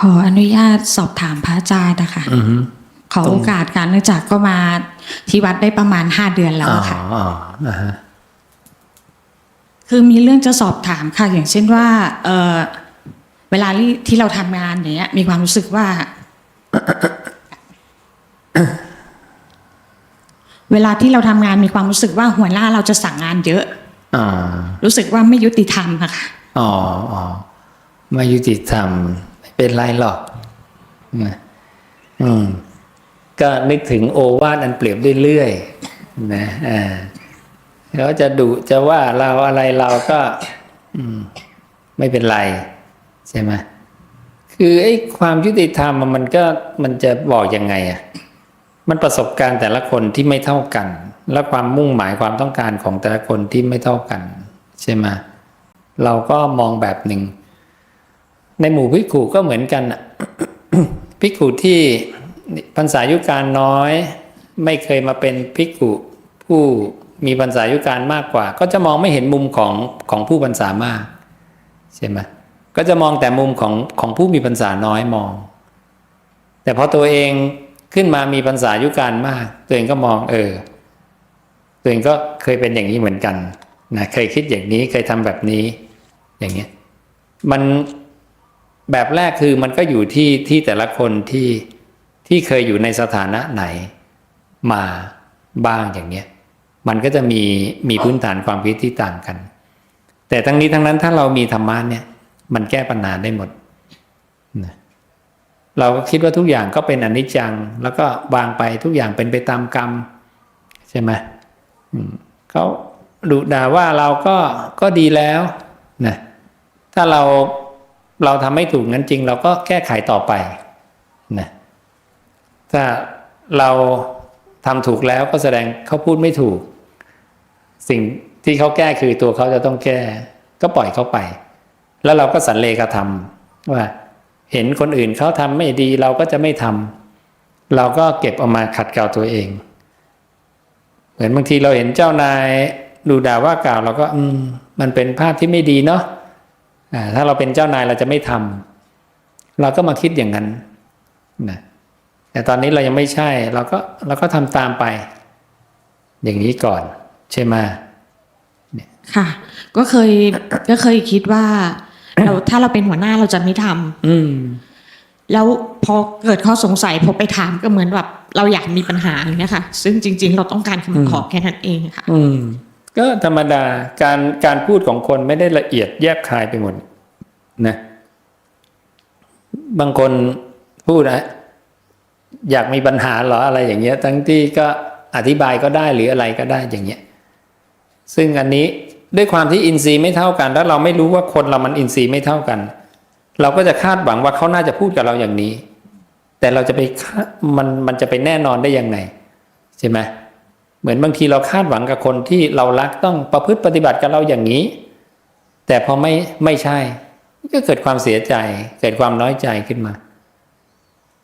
ขออนุญาตสอบถามพระอาจารย์นะคะอือฮึ ขอโอกาสการเนื่องจากก็มาที่วัดได้ประมาณห้าเดือนแล้วอ๋ออะค่ะอ๋ออ่าฮะคือมีเรื่องจะสอบถามค่ะ อย่างเช่นว่า เออเวลาที่ที่เราทำงานอย่างเงี้ย มีความรู้สึกว่า เวลาที่เราทำงานมีความรู้สึกว่าหัวหน้าเราจะสั่งงานเยอะอ๋อรู้สึกว่าไม่ยุติธรรมอะค่ะ อ๋ออ๋อไม่ยุติธรรมไม่ เป็นไรหรอกอืมก็นึกถึงโอวาทอันเปรียบเลื่อยนะอ่าเขาจะดุจะว่าเราอะไรเราก็ อืม ไม่เป็นไร ใช่ไหมคือไอ้ความยุติธรรมมันก็มันจะบอกยังไงอะมันประสบการณ์แต่ละคนที่ไม่เท่ากัน และความมุ่งหมายความต้องการของแต่ละคนที่ไม่เท่ากัน ใช่ไหมเราก็มองแบบหนึ่ง ในหมู่พิกขุก็เหมือนกันอะพิกขุที่พรรษายุการน้อย ไม่เคยมาเป็นพิกขุผู้มีพรรษายุการมากกว่า ก็จะมองไม่เห็นมุมของของผู้พรรษามากใช่ไหมก็จะมองแต่มุมของของผู้มีพรรษาน้อยมอง แต่พอตัวเองขึ้นมามีพรรษายุการมาก ตัวเองก็มองเออ ตัวเองก็เคยเป็นอย่างนี้เหมือนกันนะเคยคิดอย่างนี้เคยทำแบบนี้ อย่างเงี้ยมัน แบบแรกคือมันก็อยู่ที่ที่แต่ละคนที่ที่เคยอยู่ในสถานะไหนมาบ้างอย่างเงี้ยมันก็จะมีมีพื้นฐานความคิดที่ต่างกัน แต่ทั้งนี้ทั้งนั้นถ้าเรามีธรรมะเนี่ย มันแก้ปัญหาได้หมดนะเราก็คิดว่าทุกอย่างก็เป็นอนิจจัง แล้วก็วางไปทุกอย่างเป็นไปตามกรรม ใช่ไหมอืมเขาดุด่าว่าเราก็ก็ดีแล้วนะถ้าเรา เราทำไม่ถูกนั้นจริง เราก็แก้ไขต่อไปนะถ้าเราทำถูกแล้วก็แสดงเขาพูดไม่ถูก สิ่งที่เขาแก้คือตัวเขาจะต้องแก้ ก็ปล่อยเขาไป แล้วเราก็สันเลกธรรมว่า เห็นคนอื่นเขาทำไม่ดีเราก็จะไม่ทำเราก็เก็บออกมาขัดเกลาตัวเอง เหมือนบางทีเราเห็นเจ้านายดูด่าว่ากล่าวเราก็อืมมันเป็นภาพที่ไม่ดีเนาะ ถ้าเราเป็นเจ้านายเราจะไม่ทำเราก็มาคิดอย่างนั้นนะแต่ตอนนี้เรายังไม่ใช่ เราก็เราก็ทำตามไป อย่างนี้ก่อน ใช่ไหมค่ะ ก็เคยก็เคยคิดว่า เราถ้าเราเป็นหัวหน้าเราจะไม่ทำอืมแล้วพอเกิดข้อสงสัยพอไปถามก็เหมือนแบบเราอยากมีปัญหาอย่างเงี้ยค่ะ ซึ่งจริง ๆ เราต้องการคำตอบแค่นั้นเองค่ะ อืม ก็ธรรมดาการการพูดของคนไม่ได้ละเอียดแยบคายไปหมดนะบางคนพูดนะอยากมีปัญหาหรออะไรอย่างเงี้ย ทั้งที่ก็อธิบายก็ได้หรืออะไรก็ได้อย่างเงี้ย ซึ่งอันนี้ด้วยความที่อินทรีย์ไม่เท่ากัน แล้วเราไม่รู้ว่าคนเรามันอินทรีย์ไม่เท่ากัน เราก็จะคาดหวังว่าเขาน่าจะพูดกับเราอย่างนี้ แต่เราจะไปมันมันจะไปแน่นอนได้ยังไงใช่ไหม เหมือนบางทีเราคาดหวังกับคนที่เรารักต้องประพฤติปฏิบัติกับเราอย่างนี้ แต่พอไม่ไม่ใช่ ก็เกิดความเสียใจ เกิดความน้อยใจขึ้นมา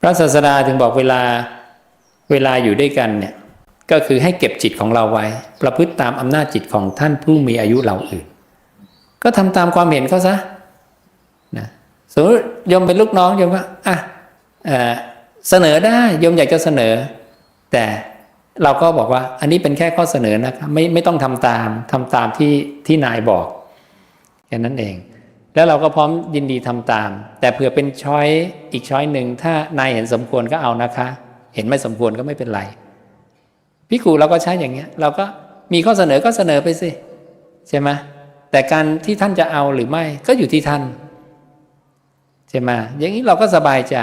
พระศาสดาถึงบอกเวลาเวลาอยู่ด้วยกันเนี่ยก็คือให้เก็บจิตของเราไว้ ประพฤติตามอำนาจจิตของท่านผู้มีอายุเราอื่น ก็ทำตามความเห็นเขาซะนะสมมติโยมเป็นลูกน้องโยมก็อะเอ่อเสนอได้โยมอยากจะเสนอ แต่ เราก็บอกว่าอันนี้เป็นแค่ข้อเสนอนะครับไม่ไม่ต้องทำตามทำตามที่ที่นายบอกแค่นั้นเอง แล้วเราก็พร้อมยินดีทำตาม แต่เผื่อเป็นช้อยอีกช้อยหนึ่งถ้านายเห็นสมควรก็เอานะคะ เห็นไม่สมควรก็ไม่เป็นไรพิกูเราก็ใช้อย่างเงี้ย เราก็มีข้อเสนอก็เสนอไปสิใช่ไหมแต่การที่ท่านจะเอาหรือไม่ก็อยู่ที่ท่านใช่ไหมอย่างนี้เราก็สบายใจ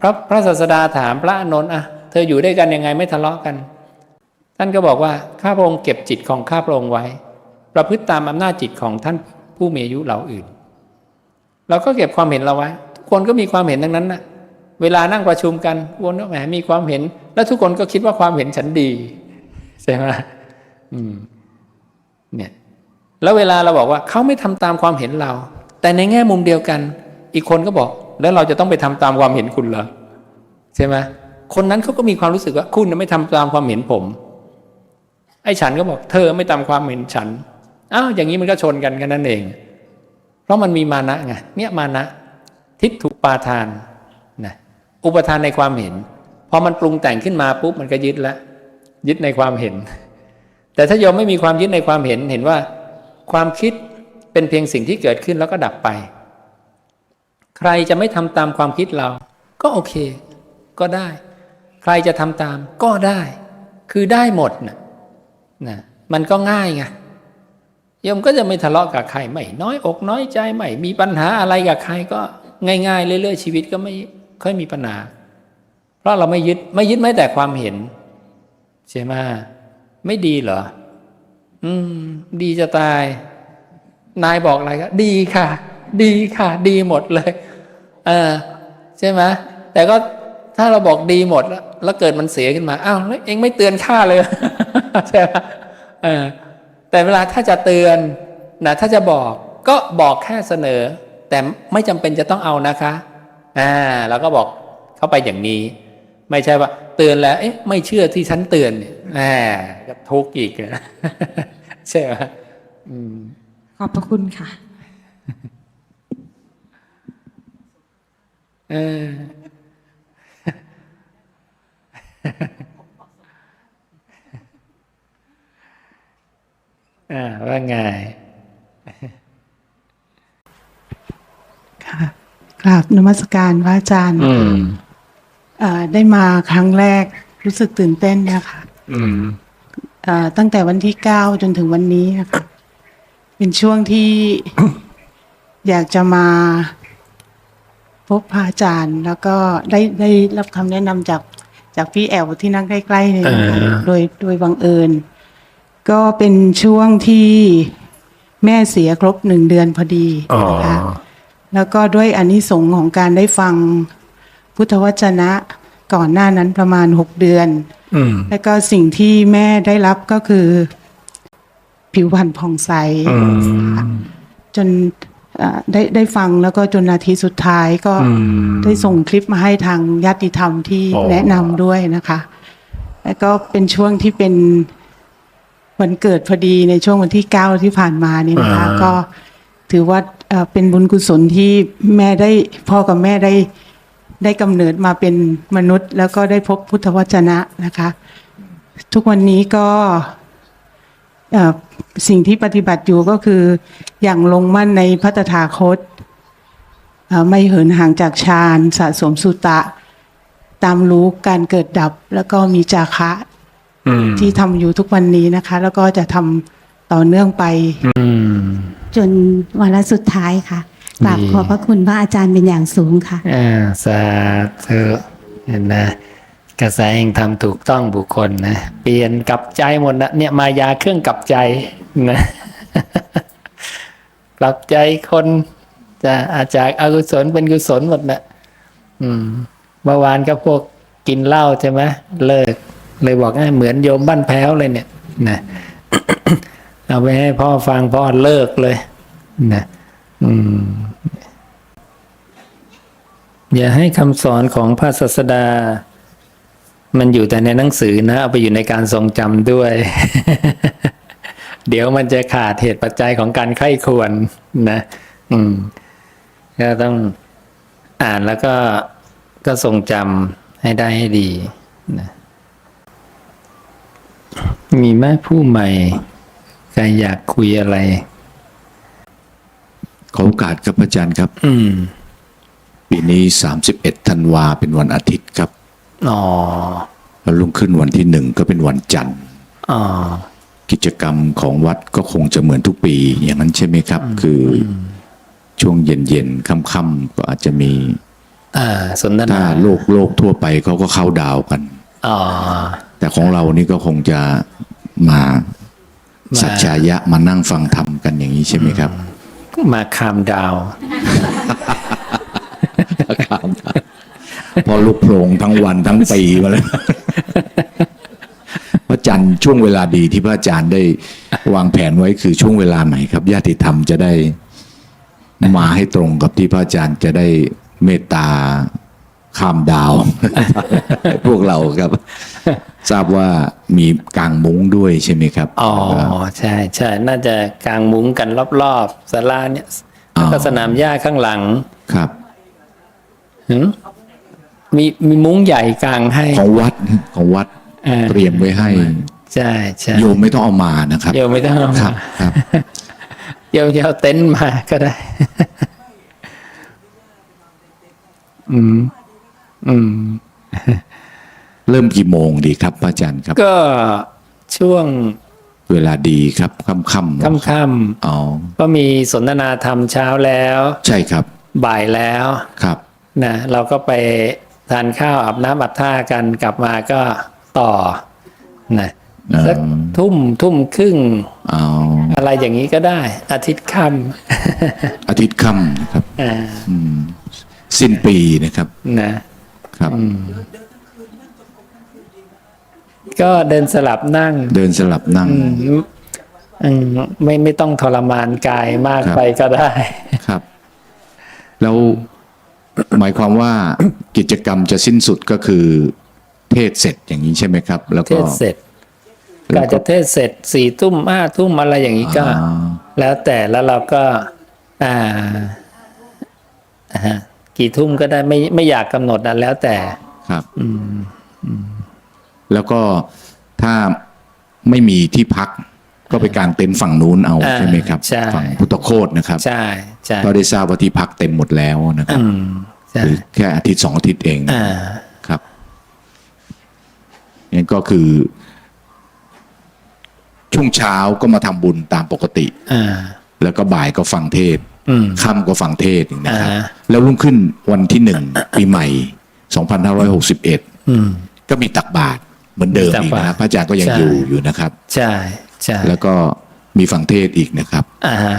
พระพระศาสดาถามพระอานนท์อะ เธออยู่ด้วยกันยังไงไม่ทะเลาะกัน ท่านก็บอกว่าข้าพระองค์เก็บจิตของข้าพระองค์ไว้ ประพฤติตามอำนาจจิตของท่านผู้มีอายุเราอื่น เราก็เก็บความเห็นเราไว้ ทุกคนก็มีความเห็นทั้งนั้นนะเวลานั่งประชุมกันวนก็แหมมีความเห็น แล้วทุกคนก็คิดว่าความเห็นฉันดีใช่ไหมอืมเนี่ยแล้วเวลาเราบอกว่าเขาไม่ทำตามความเห็นเรา แต่ในแง่มุมเดียวกัน อีกคนก็บอก แล้วเราจะต้องไปทำตามความเห็นคุณเหรอใช่ไหม คนนั้นเขาก็มีความรู้สึกว่าคุณไม่ทำตามความเห็นผม ไอ้ฉันก็บอก เธอไม่ตามความเห็นฉันอ้าวอย่างนี้มันก็ชนกันกันนั่นเอง เพราะมันมีมานะไงเนี่ยมานะ ทิฏฐุปปาทานนะอุปทานในความเห็นพอมันปรุงแต่งขึ้นมาปุ๊บมันก็ยึดละยึดในความเห็น แต่ถ้าโยมไม่มีความยึดในความเห็นเห็นว่า ความคิดเป็นเพียงสิ่งที่เกิดขึ้นแล้วก็ดับไป ใครจะไม่ทำตามความคิดเรา ก็โอเค ก็ได้ ใครจะทำตามก็ได้ คือได้หมดนะนะมันก็ง่ายไงโยมก็จะไม่ทะเลาะกับใครไม่น้อยอกน้อยใจไม่มีปัญหาอะไรกับใครก็ง่ายๆ เรื่อยๆชีวิตก็ไม่ค่อยมีปัญหา เพราะเราไม่ยึดไม่ยึดไม่แต่ความเห็นใช่ไหมไม่ดีเหรอ อืม ดีจะตาย นายบอกอะไรก็ดีค่ะ ดีค่ะ ดีหมดเลย เออใช่ไหมแต่ก็ถ้าเราบอกดีหมดแล้ว แล้วเกิดมันเสียขึ้นมาอ้าวแล้วเองไม่เตือนข้าเลยใช่ไหมเออแต่เวลาถ้าจะเตือนนะถ้าจะบอกก็บอกแค่เสนอ แต่ไม่จำเป็นจะต้องเอานะคะอ่าแล้วก็บอกเข้าไปอย่างนี้ ไม่ใช่ว่า เตือนแล้ว เอ๊ะ ไม่เชื่อที่ฉันเตือนเนี่ยอ่าก็ทุกข์อีกนะใช่ไหมอืมขอบพระคุณค่ะเอออ่า ว่าไงค่ะกราบนมัสการพระอาจารย์อืมเอ่อได้มาครั้งแรกรู้สึกตื่นเต้นนะคะอืมเอ่อตั้งแต่วันที่เก้าจนถึงวันนี้นะคะเป็นช่วงที่อยากจะมาพบพระอาจารย์ แล้วก็ได้ได้รับคำแนะนำจาก จากพี่แอลที่นั่งใกล้ๆเนี่ยนะคะเออโดยโดยบังเอิญ ก็เป็นช่วงที่แม่เสียครบหนึ่งเดือนพอดีอ๋อนะคะแล้วก็ด้วยอานิสงส์ของการได้ฟังพุทธวจนะก่อนหน้านั้นประมาณหกเดือนอืมแล้วก็สิ่งที่แม่ได้รับก็คือ ผิวพรรณผ่องใสอืมจนเอ่อ ได้ได้ฟังแล้วก็จนนาทีสุดท้ายก็อืมได้ส่งคลิปมาให้ทางญาติธรรมที่อ๋อแนะนำด้วยนะคะ แล้วก็เป็นช่วงที่เป็นวันเกิดพอดีในช่วงวันที่เก้าที่ผ่านมานี่นะคะ ก็ถือว่าเอ่อเป็นบุญกุศลที่แม่ได้พ่อกับแม่ได้ได้กำเนิดมาเป็นมนุษย์ แล้วก็ได้พบพุทธวจนะนะคะ ทุกวันนี้ก็เอ่อ สิ่งที่ปฏิบัติอยู่ก็คืออย่างลงมั่นในพัตถาคตเอ่อไม่เหินห่างจากฌานสะสมสุตะ ตามรู้การเกิดดับ แล้วก็มีจาคะอืมที่ทำอยู่ทุกวันนี้นะคะ แล้วก็จะทำต่อเนื่องไปอืมจนวาระสุดท้ายค่ะกราบดีขอบพระคุณพระอาจารย์เป็นอย่างสูงค่ะอ่าสาธุเห็นนะ กระแสแห่งธรรมถูกต้องบุคคลนะ เปลี่ยนกลับใจหมดนะเนี่ยมายาเครื่องกลับใจนะกลับใจคนจะอาจากอากุศลเป็นกุศลหมดนะอืมเมื่อวานก็พวกกินเหล้าใช่ไหมเลิก เลยบอกให้เหมือนโยมบ้านแพ้วเลยเนี่ยนะเอาไปให้พ่อฟังพ่อเลิกเลยนะอืมอย่าให้คำสอนของพระศาสดา มันอยู่แต่ในหนังสือนะเอาไปอยู่ในการทรงจำด้วย เดี๋ยวมันจะขาดเหตุปัจจัยของการไข้ควรนะอืมก็ต้องอ่านแล้วก็ก็ทรงจำให้ได้ให้ดีนะมีไหมผู้ใหม่ใครอยากคุยอะไร ขอโอกาสครับอาจารย์ครับ อืม ปีนี้ 31ธันวาเป็นวันอาทิตย์ครับ อ๋อแล้วรุ่งขึ้นวันที่หนึ่งก็เป็นวันจันทร์อ๋อกิจกรรมของวัดก็คงจะเหมือนทุกปี อย่างนั้นใช่ไหมครับ คืออช่วงเย็นๆค่ำๆก็อาจจะมีอ่าสนทถ้านาโลกโลกทั่วไปเขาก็เข้าดาวกันอ๋อแต่ของเรานี่ก็คงจะมามาสัจจายะมานั่งฟังธรรมกันอย่างนี้ใช่ไหมครับ มาคามดาว พอลุกโพลงทั้งวันทั้งปีมาเลยพระอาจารย์ช่วงเวลาดีที่พระอาจารย์ได้วางแผนไว้คือช่วงเวลาไหนครับญาติธรรมจะได้มาให้ตรงกับที่พระอาจารย์จะได้เมตตาข้ามดาว พวกเราครับ ทราบว่ามีกางมุ้งด้วยใช่ไหมครับ อ๋อแล้วก็ใช่ใช่น่าจะกางมุ้งกันรอบๆศาลาเนี่ยแล้วก็อ๋อสนามหญ้าข้างหลังครับหื มมีมีมุ้งใหญ่กลางให้ของวัดของวัดอ่าเตรียมไว้ให้ใช่ใช่โยมไม่ต้องเอามานะครับโยมไม่ต้องเอาครัมาบครับโยมจะเอาเต็นท์มาก็ได้ อืม อืม เริ่มกี่โมงดีครับพระอาจารย์ครับ ก็ช่วงเวลาดีครับค่ำค่ำค่ำอ๋อๆก็มีสนทนาธรรมเช้าแล้ว ใช่ครับ บ่ายแล้วครับนะเราก็ไป ทานข้าวอาบน้ำอาบท่ากันกลับมาก็ต่อนะอืมสักทุ่มทุ่มครึ่งอ๋ออะไรอย่างนี้ก็ได้ อาทิตย์ค่อาทิตย์ค่ำนะครับำอ่าอืมสิ้นปีนะครับนะครับก็เดินสลับนั่ง เดินสลับนั่งอืมอืมไม่ไม่ต้องทรมานกายมากครับไปก็ได้ครับ แล้ว หมายความว่ากิจกรรมจะสิ้นสุดก็คือเทศเสร็จอย่างนี้ใช่ไหมครับ แล้วเทก็ศเสร็จแล้ก็วก็จะเทศเสร็จสี่ทุ่มห้าทุ่มอะไรอย่างนี้ก็ อ่าแล้วแต่แล้วเราก็ อ่าอ่าฮะกี่ทุ่มก็ได้ไม่ไม่อยากกำหนดนะแล้วแต่ ครับแล้วก็ถ้าไม่มีที่พัก ก็ไปกางเต็นท์ฝั่งนู้นเอาอ่าใช่ไหมครับใช่ฝั่งพุทธโคตนะครับใช่ใช่ก็ได้ทราบว่าที่พักเต็มหมดแล้วนะครับอืมใช่หรือแค่อาทิตย์สองอาทิตย์เองอ่าครับนั่นก็คือ ช่วงเช้าก็มาทำบุญตามปกติอ่าแล้วก็บ่ายก็ฟังเทศน์อืมค่ำก็ฟังเทศน์นะครับอ่าแล้วรุ่งขึ้นวันที่หนึ่งปีใหม่ 2561อืมก็มีตักบาตรเหมือนเดิมมีตักอีกบาตรนะครับพระอาจารย์ก็ยังใช่อยู่อยู่นะครับ ใช่ ใช่แล้วก็มีฟังเทศน์อีกนะครับอ่าฮะ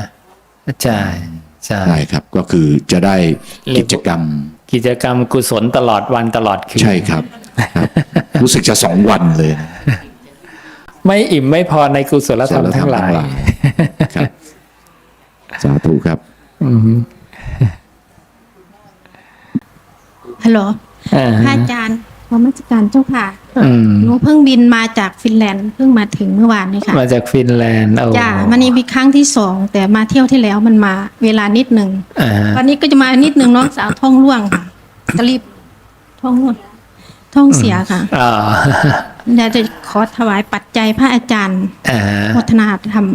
ใช่ใช่ใช่ครับก็คือจะได้กิจกรรม กิจกรรมกุศลตลอดวันตลอดคืนใช่ครับครับรู้สึกจะสองวันเลยนะไม่อิ่มไม่พอในกุศลธรรมทั้งหลายครับสาธุครับฮัลโหลอ่าพระอาจารย์ พระมัสการเจ้าค่ะอืมหนูเพิ่งบินมาจากฟินแลนด์เพิ่งมาถึงเมื่อวานนี้ค่ะ มาจากฟินแลนด์โอ้จ้ามันนี่มีครั้งที่สองแต่มาเที่ยวที่แล้วมันมาเวลานิดหนึ่งอ่าฮะวันนี้ก็จะมานิดหนึ่งน้องสาวท้องร่วงค่ะก็รีบท้องร่วงท้องเสียค่ะอ๋ออยากจะขอถวายปัจจัยพระอาจารย์อ่าฮะโมทนาธรรม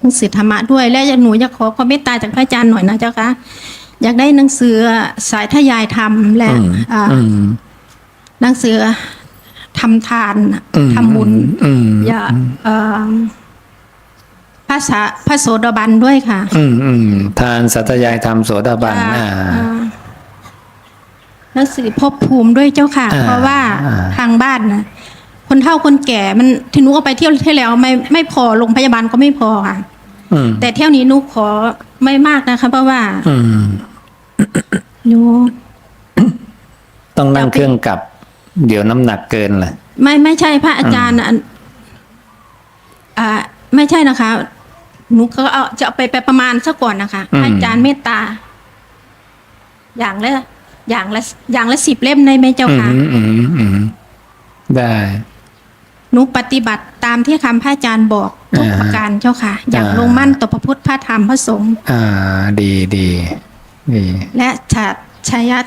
หนังสือธรรมะด้วย และหนูอยากขอความเมตตาจากพระอาจารย์หน่อยนะเจ้าค่ะอยากได้หนังสือสายทยายธรรมและอ่าอืม หนังสือทำทานอืมทำบุญอืมอย่าเอ่อภาษาพระโสดาบันด้วยค่ะ อืมอืมทานสัตยายธรรมโสดาบันอ่าอ่าอ่าหนังสือภพภูมิด้วยเจ้าค่ะอ่าเพราะว่าอ่าทางบ้านนะคนเฒ่าคนแก่มันที่หนูเอาไปเที่ยวที่แล้วไม่ไม่พอโรงพยาบาลก็ไม่พอค่ะอืมแต่เที่ยวนี้หนูขอไม่มากนะคะ เพราะว่าอืมหนูต้องนั่งเครื่องกลับ เดี๋ยวน้ำหนักเกินเลยไม่ไม่ใช่พระอาจารย์นะอันอ่าไม่ใช่นะคะหนูก็เอาจะเอาไปไปประมาณซะก่อนนะคะอืมอาจารย์เมตตา อย่างละอย่างละอย่างละสิบเล่มได้ไหมเจ้าอืค่ะมอืมอืมได้หนูปฏิบัติตามที่คำพระอาจารย์บอกทุกอ่าประการเจ้าค่ะ อย่างอ่าลงมั่นต่อพระพุทธพระธรรมพระสงฆ์อ่า ดีดีดีและชาชายัด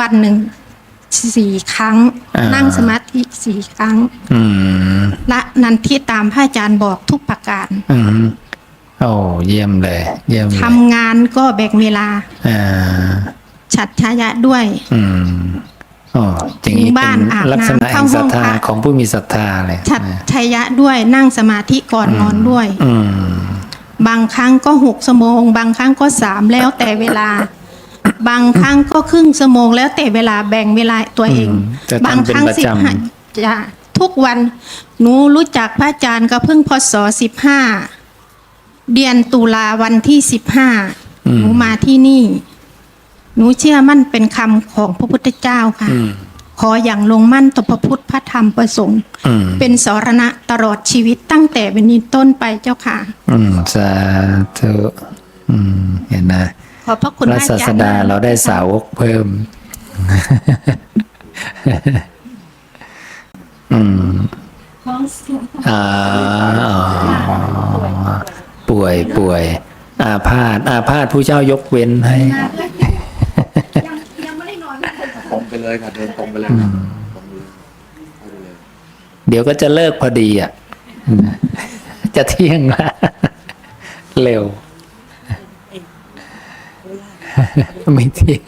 วันหนึ่ง สี่ครั้งนั่งสมาธิสี่ครั้งอืมและนันที่ตามพระอาจารย์บอกทุกประการอืมโอ้เยี่ยมเลย เยี่ยมเลยทำงานก็แบ่งเวลาอ่าฉัดชายะด้วย อืมอ๋ออย่างนี้ถึงเป็บ้านนอาบลักษณะน้ำแห่เข้างศห้รัอทงธาพระ ของผู้มีศรัทธาเลยฉัดนะชายะด้วยนั่งสมาธิก่อนนอนด้วย อืม บางครั้งก็หกชั่วโมง บางครั้งก็สามแล้วแต่เวลา บางครั้งก็ครึ่งชั่วโมง แล้วแต่เวลาแบ่งเวลาตัวเองอืมจะบางทำเป็คนรั้งประสิบจห้าจะทุกวันหนูรู้จักพระอาจารย์ก็เพิ่งพศสิบห้าเดือนตุลาวันที่สิบห้าหนูมาที่นี่ หนูเชื่อมั่นเป็นคำของพระพุทธเจ้าค่ะำอืม ขออย่างลงมั่นต่อพระพุทธพระธรรมประสงค์ อืม เป็นสรณะตลอดชีวิตตั้งแต่วันนี้ต้นไปเจ้าค่ะ อืมสาธุอืมเห็นนะข อบพระคุณพระอาศาจารย์สดามกเราได้สาวกเพิ่ม อืมอ่าอ๋อป่วยป่วย อาพาธอาพาธผู้เจ้ายกเว้นให้ยังไม่ได้นอนไปเลยค่ะเดินตรงไปเลยค่ะตรงไปเลยเข้าไปเลยเดี๋ยวก็จะเลิกพอดีอะ จะเที่ยงละเร็ว ไม่เที่ยง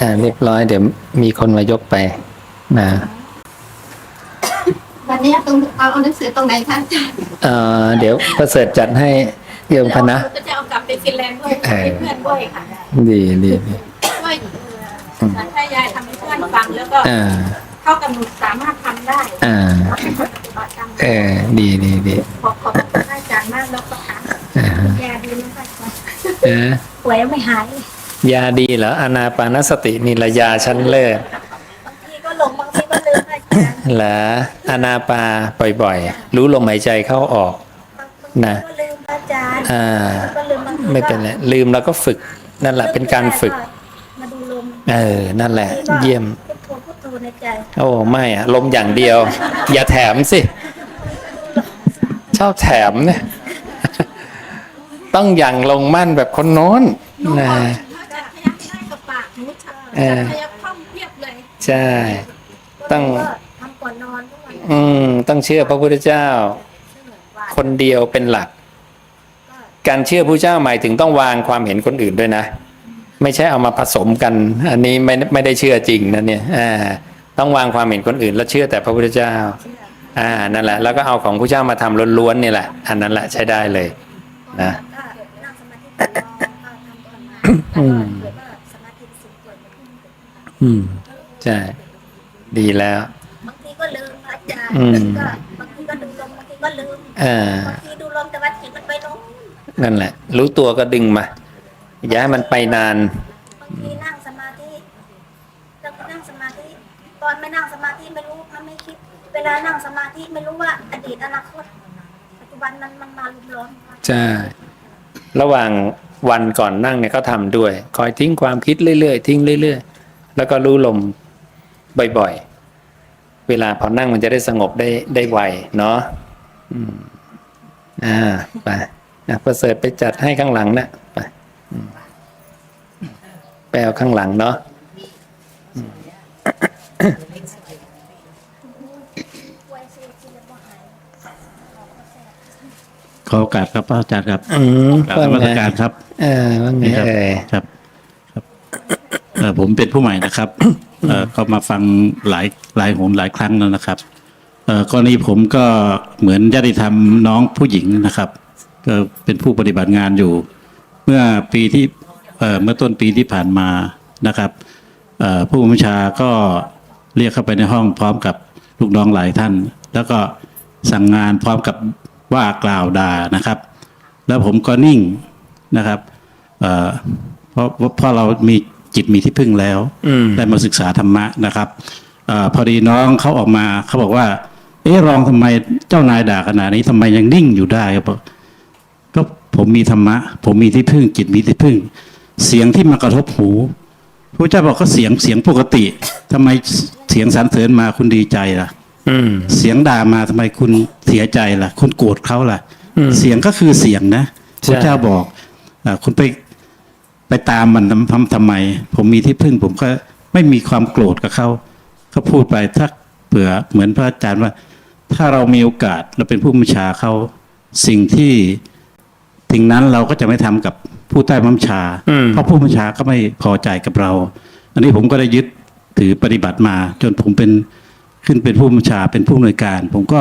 อ่าเรียบร้อยเดี๋ยว มีคนมายกไปนะวันนี้ตรงเอาหนังสือตรงไหนคะอาจารย์เอ่อเดี๋ยวประเสริฐจัดให้เยี่ยมพนะก็จะเอากลับไปฟินแลนด์ด้วยเออให้เพื่อนด้วยค่ะดีดีดีด้วยถ้ายายทำให้เพื่อนฟังแล้วก็อ่าเข้ากำหนดสามารถทำได้อ่าปฏิบัติตามเออดีดีดีขอขอบคุณอาจารย์มากแล้วก็ถามอ่ายาดีไหมคะอาจารย์เออป่วยไม่หาย ยาดีเหรออนาปานสตินี่ละยาชั้นเลิศบางทีก็หลงบางทีก็ลืมอาจารย์เหรออนาปาบ่อยๆ รู้ลมหายใจเข้าออก นะ ก็ลืมอาจารย์อ่า ก็ลืมบางทีไม่เป็นไรลืมแล้วก็ฝึก นั่นแหละเป็นการฝึก มาดูลมเออ นั่นแหละ เยี่ยม พุทโธพุทโธในใจโอ้ไม่อะลมอย่างเดียว อย่าแถมสิ ชอบแถมเนี่ย ต้องอย่างลงมั่นแบบคนโน้นนะ เออพยักคล่องเพียบเลยใช่ ต้องก็ทำก่อนนอนทุกวันอืม ต้องเชื่อพระพุทธเจ้าคนเดียวเป็นหลักการเชื่อพระเจ้าหมายถึงต้องวางความเห็นคนอื่นด้วยนะ ไม่ใช่เอามาผสมกัน อันนี้ไม่ไม่ได้เชื่อจริงนะเนี่ยอ่าต้องวางความเห็นคนอื่น แล้วเชื่อแต่พระพุทธเจ้าอ่านั่นแหละ แล้วก็เอาของพระเจ้ามาทำล้วนๆนี่แหละ อันนั้นแหละใช้ได้เลย นะ ก็นั่งสมาธิก่อนนอนก็ทำก่อนมาแล้วก็ อืม ใช่ ดีแล้ว บางทีก็ลืมอาจารย์อืมก็บางทีก็ดูลมบางทีก็ลืมอ่าบางทีดูลมแต่ว่าจิตมันไปลงนั่นแหละ รู้ตัวก็ดึงมา อย่าให้มันไปนาน บางทีนั่งสมาธิแล้วก็นั่งสมาธิตอนไม่นั่งสมาธิไม่รู้มันไม่คิด เวลานั่งสมาธิไม่รู้ว่าอดีตอนาคต ปัจจุบันมันมันมาลุมล้อมใช่ ระหว่างวันก่อนนั่งเนี่ยก็ทำด้วย คอยทิ้งความคิดเรื่อยๆ ทิ้งเรื่อยๆ แล้วก็รู้ลมบ่อยๆ เวลาพอนั่งมันจะได้สงบได้ได้ไวเนาะอืมอ่าไปอะประเสริฐไปจัดให้ข้างหลังนะไปอืมไปเอาข้างหลังเนาะขอโอกาสครับพระอาจารย์ครับอืมกราบนมัสการครับ เออว่าไงนี่ครับเอ่ยครับครับเอ่อ ผมเป็นผู้ใหม่นะครับเอ่อก็มาฟังหลายหลายหนหลายครั้งแล้วนะครับเอ่อกรณีผมก็เหมือนญาติธรรมน้องผู้หญิงนะครับก็เป็นผู้ปฏิบัติงานอยู่ เมื่อปีที่เอ่อเมื่อต้นปีที่ผ่านมานะครับเอ่อผู้บัญชาก็เรียกเข้าไปในห้องพร้อมกับลูกน้องหลายท่าน แล้วก็สั่งงานพร้อมกับว่ากล่าวด่านะครับ แล้วผมก็นิ่งนะครับเอ่อเพราะเพราะเรามี จิตมีที่พึ่งแล้วอืมได้มาศึกษาธรรมะนะครับเออพอดีน้องเขาออกมาเขาบอกว่า เอ๊ะรองทำไมเจ้านายด่าขนาดนี้ทำไมยังนิ่งอยู่ได้ครับบอกก็ผมมีธรรมะ ผมมีที่พึ่งจิตมีที่พึ่ง เสียงที่มากระทบหูพระเจ้าบอกก็เสียงเสียงปกติทำไมเสียงสรรเสริญมาคุณดีใจล่ะอืมเสียงด่ามาทำไมคุณเสียใจล่ะ คุณโกรธเขาล่ะอืมเสียงก็คือเสียงนะใช่พระเจ้าบอกอาคุณไป ไปตามมันทำทำทำไม ผมมีที่พึ่ง ผมก็ไม่มีความโกรธกับเขาเขาพูดไปถ้าเผื่อเหมือนพระอาจารย์ว่า ถ้าเรามีโอกาสเราเป็นผู้บัญชาเขาสิ่งที่สิ่งนั้นเราก็จะไม่ทำกับผู้ใต้บัญชาอืมเพราะผู้บัญชาก็ไม่พอใจกับเรา อันนี้ผมก็ได้ยึดถือปฏิบัติมา จนผมเป็นขึ้นเป็นผู้บัญชาเป็นผู้อำนวยการ ผมก็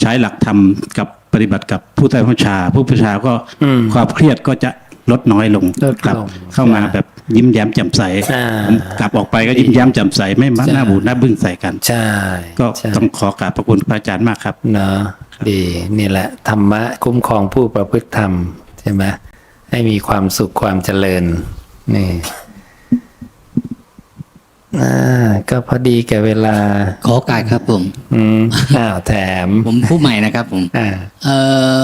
ใช้หลักธรรมกับปฏิบัติกับผู้ใต้บัญชา ผู้บัญชาก็อืมความเครียดก็จะ ลดน้อยลงลดลงกลับเข้ามาแบบยิ้มแย้มแจ่มใสอ่าผมกลับออกไปก็ยิ้มแย้มแจ่มใสไม่มาใช่ หน้าบูดหน้าบึ้งใส่กัน ใช่ก็ใช่ ต้องขอกราบพระคุณพระอาจารย์มากครับ เนาะดีนี่แหละ ธรรมะคุ้มครองผู้ประพฤติธรรม ใช่ไหมให้มีความสุขความเจริญ นี่อ่าก็พอดีแก่เวลา ขอโอกาสครับผม อืมอ้าวแถมผมผู้ใหม่นะครับผมอ่า เอ่อ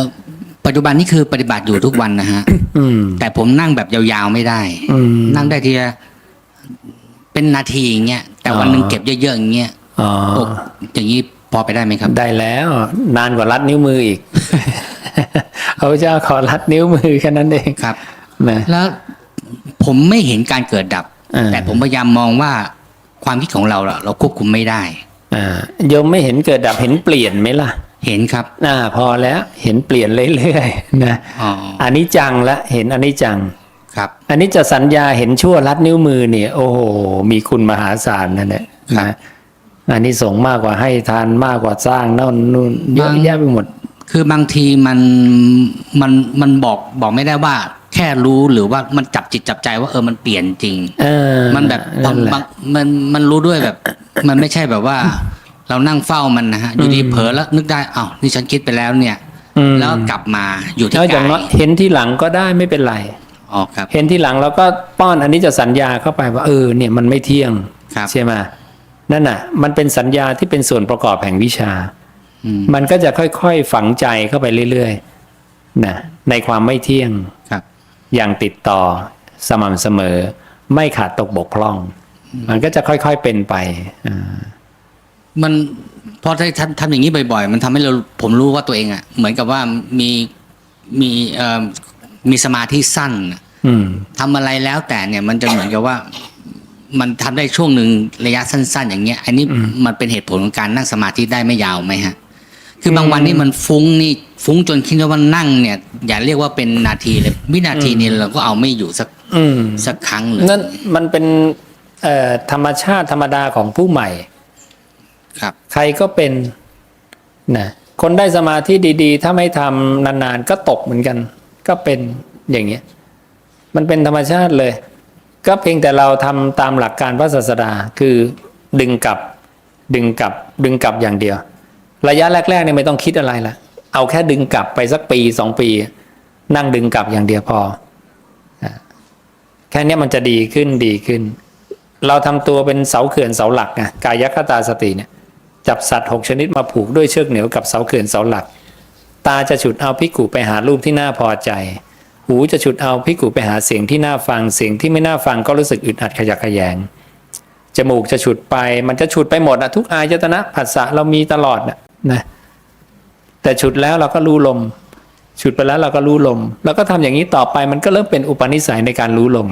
ปัจจุบันนี่คือปฏิบัติอยู่ทุกวันนะฮะอืมแต่ผมนั่งแบบยาวๆไม่ได้อืมนั่งได้ทีละเป็นนาทีอย่างเงี้ยแต่วันหนึ่งเก็บเยอะๆอย่างเงี้ยอ๋ออกอย่างนี้พอไปได้ไหมครับ ได้แล้ว นานกว่ารัดนิ้วมืออีกพระพุทธเจ้าขอรัดนิ้วมือแค่นั้นเองครับนะแล้วผมไม่เห็นการเกิดดับอ่าแต่ผมพยายามมองว่าความคิดของเราอะเราควบคุมไม่ได้อ่าโยมไม่เห็นเกิดดับเห็นเปลี่ยนไหมล่ะ เห็นครับอ่าพอแล้วเห็นเปลี่ยนเรื่อยๆนะอ๋ออันนี้จังละเห็นอันนี้จังครับอันนี้จะสัญญาเห็นชั่วรัดนิ้วมือเนี่ย โอ้โหมีคุณมหาศาลนั่นแหละนะอันนี้สงส์มากกว่าให้ทานมากกว่าสร้างนั่นนู่นเยอะแยะไปหมด คือบางทีมันมันมันบอกบอกไม่ได้ว่า แค่รู้หรือว่ามันจับจิตจับใจว่าเออมันเปลี่ยนจริง เออ มันแบบบางนั่นแหละบางมันมันรู้ด้วยแบบ มันไม่ใช่แบบว่า เรานั่งเฝ้ามันนะฮะอยู่ดีเผลอแล้วนึกได้อ้าวนี่ฉันคิดไปแล้วเนี่ยอืมแล้วกลับมาอยู่ที่แล้วอย่างกายน้อยเห็นที่หลังก็ได้ไม่เป็นไรอ๋อครับ เห็นที่หลังเราก็ป้อนอันนี้จะสัญญาเข้าไปว่าเออเนี่ยมันไม่เที่ยงครับใช่ไหมนั่นน่ะ มันเป็นสัญญาที่เป็นส่วนประกอบแห่งวิชาอืมมันก็จะค่อยๆฝังใจเข้าไปเรื่อยๆนะในความไม่เที่ยงครับ อย่างติดต่อสม่ำเสมอ ไม่ขาดตกบกพร่อง มันก็จะค่อยๆเป็นไปอ่า มันพอได้ทำทำอย่างนี้บ่อยๆ มันทำให้เราผมรู้ว่าตัวเองอะเหมือนกับว่ามีมีเอ่อมีสมาธิสั้นน่ะอืม ทำอะไรแล้วแต่เนี่ยมันจะเหมือนกับว่า มันทำได้ช่วงหนึ่งระยะสั้น ๆ อย่างเงี้ย อันนี้มันเป็นเหตุผลของการนั่งสมาธิได้ไม่ยาวไหมฮะ คือบางวันนี่มันฟุ้งนี่ฟุ้งจนคิดว่านั่งเนี่ย อย่าเรียกว่าเป็นนาทีเลยวินาทีนี้เราก็เอาไม่อยู่สักอืม สักครั้งเลย นั่นมันเป็นเอ่อธรรมชาติธรรมดาของผู้ใหม่ ครับ ใครก็เป็นนะคนได้สมาธิดีๆ ถ้าไม่ทำนานๆ ก็ตกเหมือนกัน ก็เป็นอย่างเงี้ย มันเป็นธรรมชาติเลย ก็เพียงแต่เราทำตามหลักการพระศาสดาคือดึงกลับ ดึงกลับ ดึงกลับอย่างเดียว ระยะแรกๆเนี่ยไม่ต้องคิดอะไรละเอาแค่ดึงกลับไปสักปีสองปี นั่งดึงกลับอย่างเดียวพอแค่นี้มันจะดีขึ้นดีขึ้น เราทำตัวเป็นเสาเขื่อนเสาหลักไงกายคตาสติเนี่ย จับสัตว์หกชนิดมาผูกด้วยเชือกเหนียวกับเสาเขื่อนเสาหลัก ตาจะฉุดเอาพิกุไปหารูปที่น่าพอใจ หูจะฉุดเอาพิกุไปหาเสียงที่น่าฟังเสียงที่ไม่น่าฟังก็รู้สึกอึดอัดขยักขยงจมูกจะฉุดไปมันจะฉุดไปหมดอะทุกอายตนะผัสสะเรามีตลอดนะนะแต่ฉุดแล้วเราก็รู้ลมฉุดไปแล้วเราก็รู้ลม แล้วก็ทำอย่างนี้ต่อไปมันก็เริ่มเป็นอุปนิสัยในการรู้ลม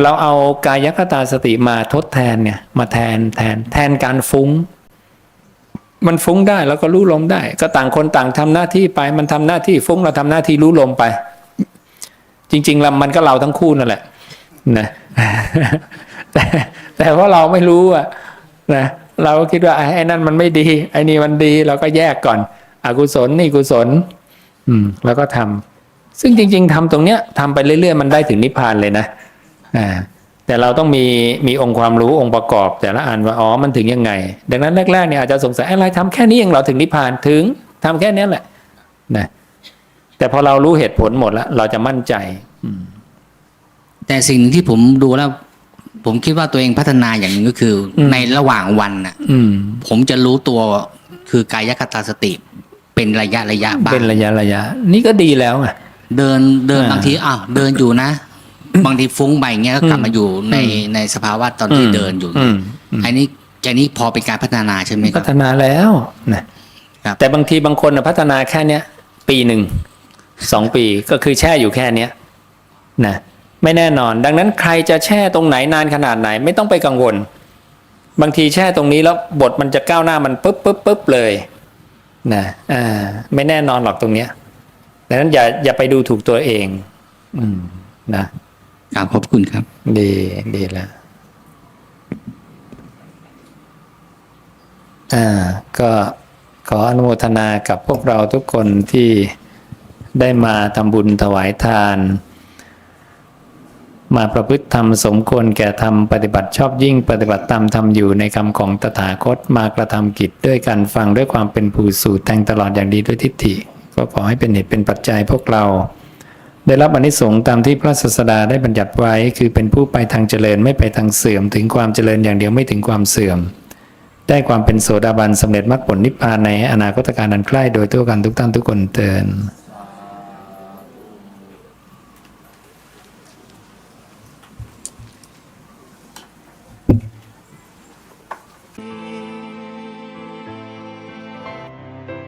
เราเอากายคตาสติมาทดแทนเนี่ย มาแทนแทนแทนการฟุ้ง มันฟุ้งได้แล้วก็รู้ลมได้ ก็ต่างคนต่างทำหน้าที่ไป มันทำหน้าที่ฟุ้งเราทำหน้าที่รู้ลมไป จริงๆแล้วมันก็เราทั้งคู่นั่นแหละนะแต่แต่ว่าเราไม่รู้อะนะเราก็คิดว่าไอ้นั่นมันไม่ดีไอ้นี่มันดีเราก็แยกก่อนอกุศลนี่กุศล อืม แล้วก็ทำซึ่งจริง ๆทำตรงเนี้ยทำไปเรื่อยๆมันได้ถึงนิพพานเลยนะ อ่าแต่เราต้องมีมีองค์ความรู้องค์ประกอบ แต่ละอันว่าอ๋อมันถึงยังไง ดังนั้นแรกๆเนี่ยอาจจะสงสัยอะไรทำแค่นี้เองเราถึงนิพพานถึงทำแค่เนี้ยแหละนะแต่พอเรารู้เหตุผลหมดแล้ว เราจะมั่นใจแต่สิ่งหนึ่งที่ผมดูแล้ว ผมคิดว่าตัวเองพัฒนาอย่างหนึงก็คืออมในระหว่างวันน่ะอืมผมจะรู้ตัวคือกายคตาสติ เป็นระยะระยะบ้างเป็นระยะระยะ นี่ก็ดีแล้วไงเดินเดินอ่าบางทีอ้าวเดินอยู่นะ บางทีฟุ้งไปเงี้ยก็กลับอืมมาอยู่ในในสภาวะตอนที่เดินอยู่อืมอืมอันนี้อันนี้พอเป็นการพัฒนาใช่ไหมคพัรับฒนาแล้วนะครับแต่บางทีบางคนนะพัฒนาแค่เนี้ยปีหนึ่งสองปีก็คือแช่อยู่แค่เนี้ยนะไม่แน่นอน ดังนั้นใครจะแช่ตรงไหนนานขนาดไหน ไม่ต้องไปกังวล บางทีแช่ตรงนี้แล้วบทมันจะก้าวหน้ามันปุ๊บปุ๊บปุ๊บเลยนะอ่าไม่แน่นอนหรอกตรงเนี้ยดังนั้นอย่าอย่าไปดูถูกตัวเอง อืมนะ ครับขอบคุณครับ ดีดีแล้วอ่าก็ขออนุโมทนากับพวกเราทุกคนที่ได้มาทำบุญถวายทาน มาประพฤติธรรมสมควรแก่ธรรมปฏิบัติชอบยิ่งปฏิบัติตามธรรมอยู่ในคำของตถาคตมากระทำกิจด้วยการฟังด้วยความเป็นผู้สู่แทงตลอดอย่างดีด้วยทิฏฐิ ก็ขอให้เป็นเหตุเป็นปัจจัยพวกเรา ได้รับอนิสงส์ตามที่พระศาสดาได้บัญญัติไว้ คือเป็นผู้ไปทางเจริญไม่ไปทางเสื่อม ถึงความเจริญอย่างเดียวไม่ถึงความเสื่อม ได้ความเป็นโสดาบันสำเร็จมรรคผลนิพพานในอนาคตการอันใกล้โดยทั่วกันทุกท่านทุกคนเตือน